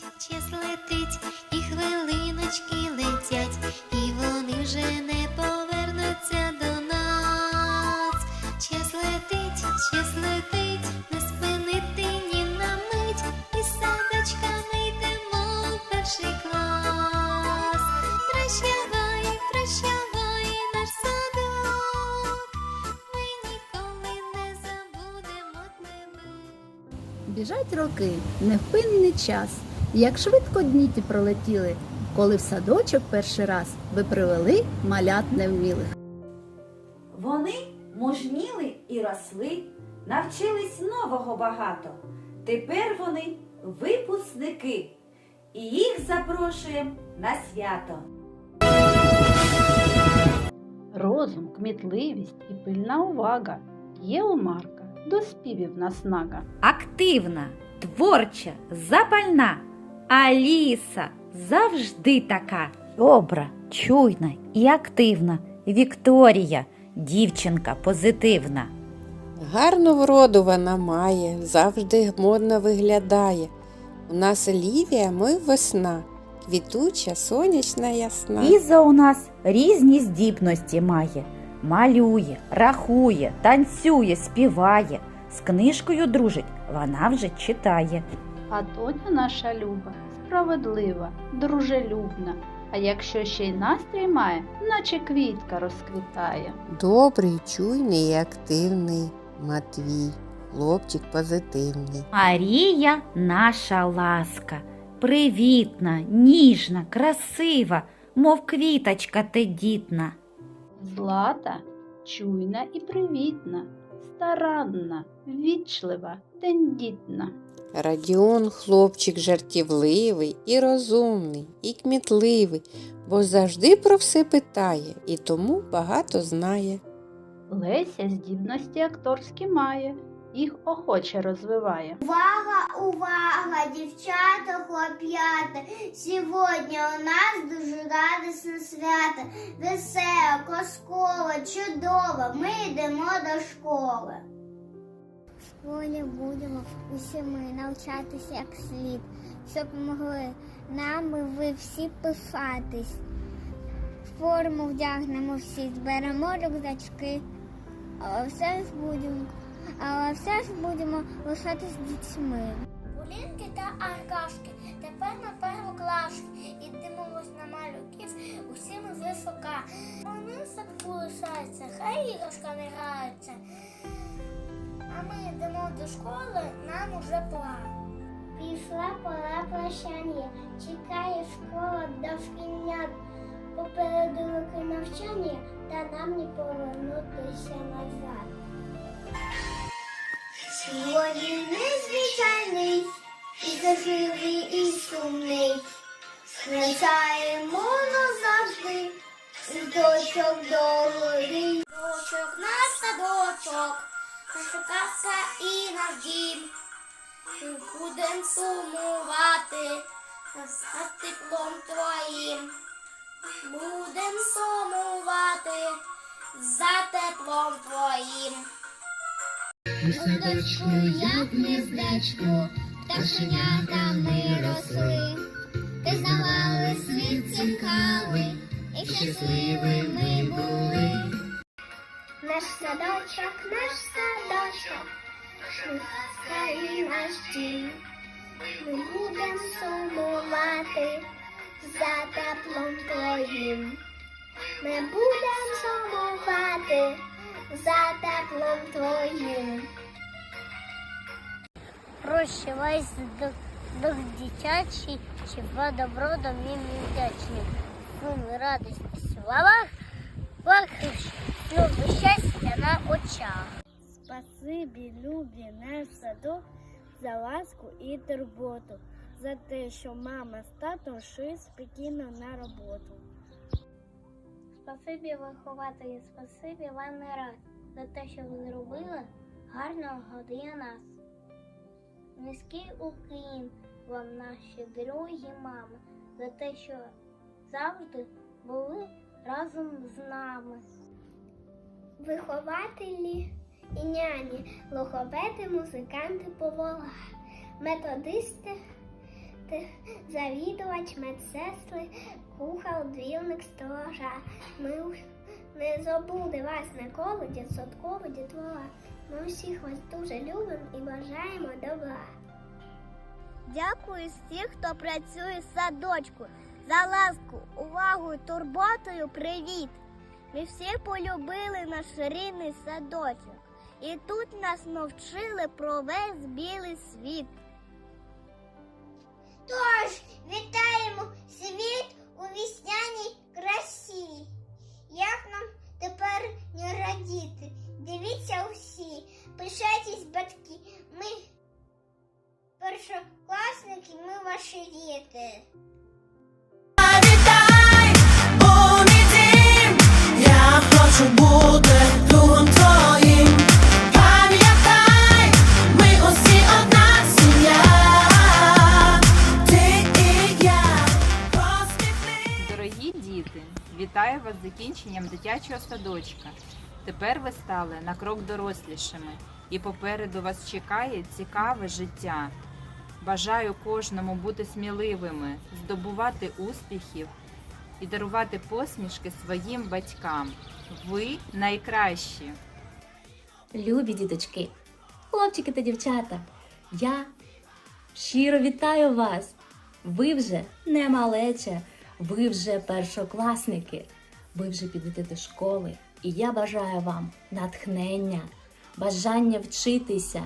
час летить, і хвилиночки летять, і вони вже не повернуться до нас. Час летить, час летить, не спинити ні на мить, і садочка ми йдемо перший клас. Прощавай, прощавай, наш садок, ми ніколи не забудемо. Біжать роки, невпинний час. Як швидко дні ті пролетіли, коли в садочок перший раз ви привели малят невмілих. Вони мужніли і росли, навчились нового багато. Тепер вони випускники, і їх запрошуємо на свято. Розум, кмітливість і пильна увага є у Марка, до співів наснага. Активна, творча, запальна. Аліса завжди така. Добра, чуйна і активна. Вікторія, дівчинка позитивна. Гарну вроду вона має, завжди модно виглядає. У нас Олівія, ми весна, квітуча, сонячна, ясна. Ліза у нас різні здібності має. Малює, рахує, танцює, співає. З книжкою дружить, вона вже читає. А доня наша люба, справедлива, дружелюбна. А якщо ще й настрій має, наче квітка розквітає. Добрий, чуйний і активний Матвій, хлопчик позитивний. Марія наша ласка, привітна, ніжна, красива, мов квіточка тендітна. Злата, чуйна і привітна, старанна, ввічлива, тендітна. Радіон хлопчик жартівливий і розумний, і кмітливий, бо завжди про все питає і тому багато знає. Леся здібності акторські має, їх охоче розвиває. Увага, увага, дівчата, хлоп'ята! Сьогодні у нас дуже радісне свято. Весела, казкова, чудова. Ми йдемо до школи. Школі будемо усі ми навчатися як слід, щоб могли нами ви всі пишатись. Форму вдягнемо всі, зберемо рюкзачки, але все ж будемо, але все ж будемо лишатись дітьми. Полінки та аркашки, тепер на первоклашки, і дивимось на малюків усі ми висока. Вони садку лишаються, хай іграшками граються. Ми йдемо до школи, нам уже пора. Пішла пора прощання, чекає школа дошкільнят. Попереду роки навчання, та нам не повернутися назад. Сьогодні незвичайний, і заживий, і сумний. Згадаємо назавжди, з дочок до гори. Дочок наш садочок, наша казка і наш дім. Будем сумувати за теплом твоїм. Будем сумувати за теплом твоїм. Садочку, як гнездечко, пташенята ми росли. Пізнавали світ цікавий, і щасливими були. Наш садочок, наш садочок, і наш дім. Ми будем сумувати за теплом твоїм. Ми будем сумувати за теплом твоїм. Прощавай дух дитячий, чого добро до мені вдячний. Сум радості словах, плакаш, любі щастя на очах. Спасибі, любі, наш садок, за ласку і турботу, за те, що мама з татом йшли спокійно на роботу. Спасибі вихователі, спасибі вам не раз за те, що ви зробили гарного для нас. Низький уклін вам, наші другі мами, за те, що завжди були разом з нами. Вихователі і няні, логопеди, музиканти, повара, методисти завідувач, медсестри, кухар, двірник, сторожа. Ми не забуде вас ніколи, дітсадково дітвора. Ми всіх вас дуже любимо і бажаємо добра. Дякую всіх, хто працює в садочку. За ласку, увагу, турботою привіт. Ми всі полюбили наш рідний садочок. І тут нас навчили про весь білий світ. Тож, вітаємо світ закінченням дитячого садочка. Тепер ви стали на крок дорослішими, і попереду вас чекає цікаве життя. Бажаю кожному бути сміливими, здобувати успіхів і дарувати посмішки своїм батькам. Ви найкращі! Любі діточки, хлопчики та дівчата, я щиро вітаю вас. Ви вже не малече, ви вже першокласники, ви вже підете до школи. І я бажаю вам натхнення, бажання вчитися,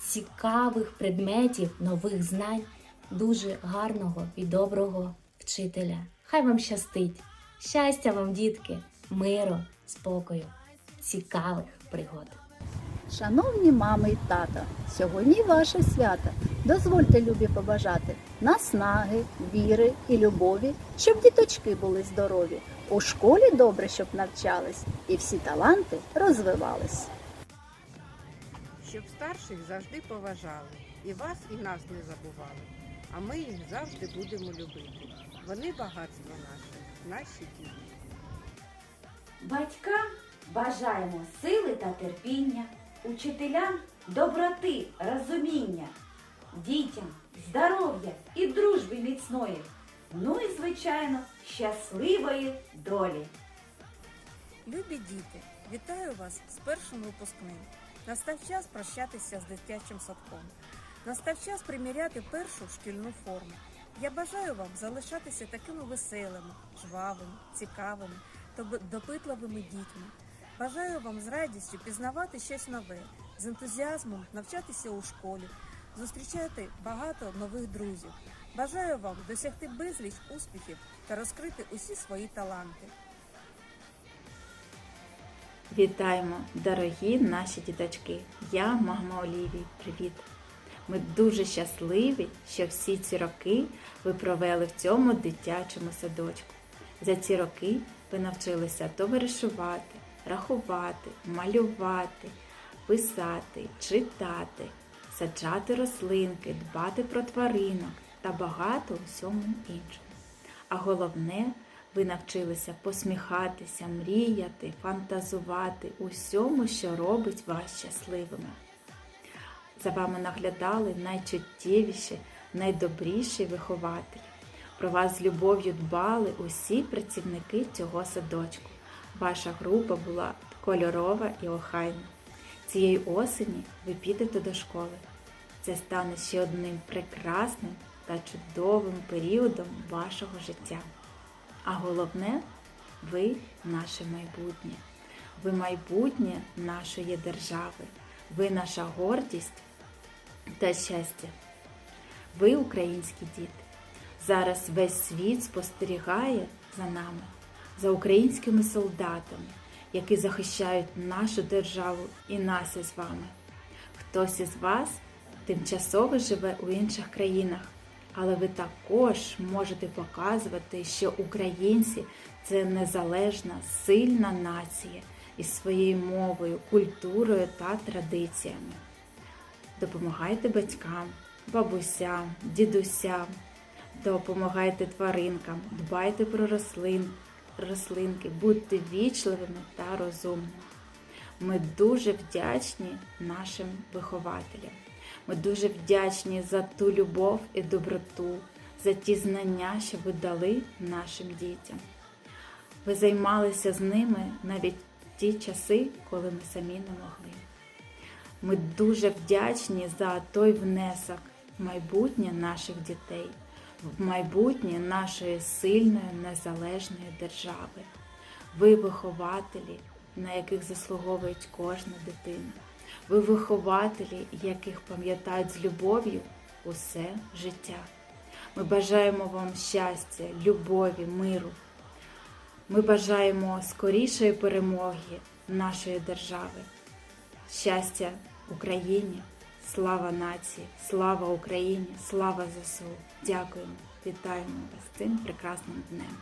цікавих предметів, нових знань, дуже гарного і доброго вчителя. Хай вам щастить! Щастя вам, дітки, миру, спокою, цікавих пригод. Шановні мами і тата, сьогодні ваше свято. Дозвольте любі побажати наснаги, віри і любові, щоб діточки були здорові, у школі добре, щоб навчались, і всі таланти розвивались. Щоб старших завжди поважали, і вас, і нас не забували. А ми їх завжди будемо любити. Вони багатство наше, наші діти. Батькам бажаємо сили та терпіння, учителям доброти, розуміння, дітям здоров'я і дружби міцної, ну і, звичайно, щасливої долі. Любі діти, вітаю вас з першим випускним. Настав час прощатися з дитячим садком. Настав час приміряти першу шкільну форму. Я бажаю вам залишатися такими веселими, жвавими, цікавими допитливими дітьми. Бажаю вам з радістю пізнавати щось нове, з ентузіазмом навчатися у школі, зустрічати багато нових друзів. Бажаю вам досягти безліч успіхів та розкрити усі свої таланти. Вітаємо, дорогі наші діточки! Я мама Олівії. Привіт! Ми дуже щасливі, що всі ці роки ви провели в цьому дитячому садочку. За ці роки ви навчилися товаришувати, рахувати, малювати, писати, читати, саджати рослинки, дбати про тваринок та багато усьому іншому. А головне, ви навчилися посміхатися, мріяти, фантазувати усьому, що робить вас щасливими. За вами наглядали найчуттєвіші, найдобріші вихователі. Про вас з любов'ю дбали усі працівники цього садочку. Ваша група була кольорова і охайна. Цієї осені ви підете до школи. Це стане ще одним прекрасним та чудовим періодом вашого життя. А головне, ви наше майбутнє. Ви майбутнє нашої держави. Ви наша гордість та щастя. Ви українські діти. Зараз весь світ спостерігає за нами, за українськими солдатами, які захищають нашу державу і нас із вами. Хтось із вас тимчасово живе у інших країнах, але ви також можете показувати, що українці це незалежна, сильна нація із своєю мовою, культурою та традиціями. Допомагайте батькам, бабусям, дідусям, допомагайте тваринкам, дбайте про рослин, рослинки, будьте вічливими та розумними. Ми дуже вдячні нашим вихователям. Ми дуже вдячні за ту любов і доброту, за ті знання, що ви дали нашим дітям. Ви займалися з ними навіть в ті часи, коли ми самі не могли. Ми дуже вдячні за той внесок в майбутнє наших дітей, майбутнє нашої сильної незалежної держави. Ви вихователі, на яких заслуговують кожна дитина. Ви вихователі, яких пам'ятають з любов'ю усе життя. Ми бажаємо вам щастя, любові, миру. Ми бажаємо скорішої перемоги нашої держави. Щастя Україні, слава нації, слава Україні, слава ЗСУ. Дякуємо, вітаємо вас з цим прекрасним днем.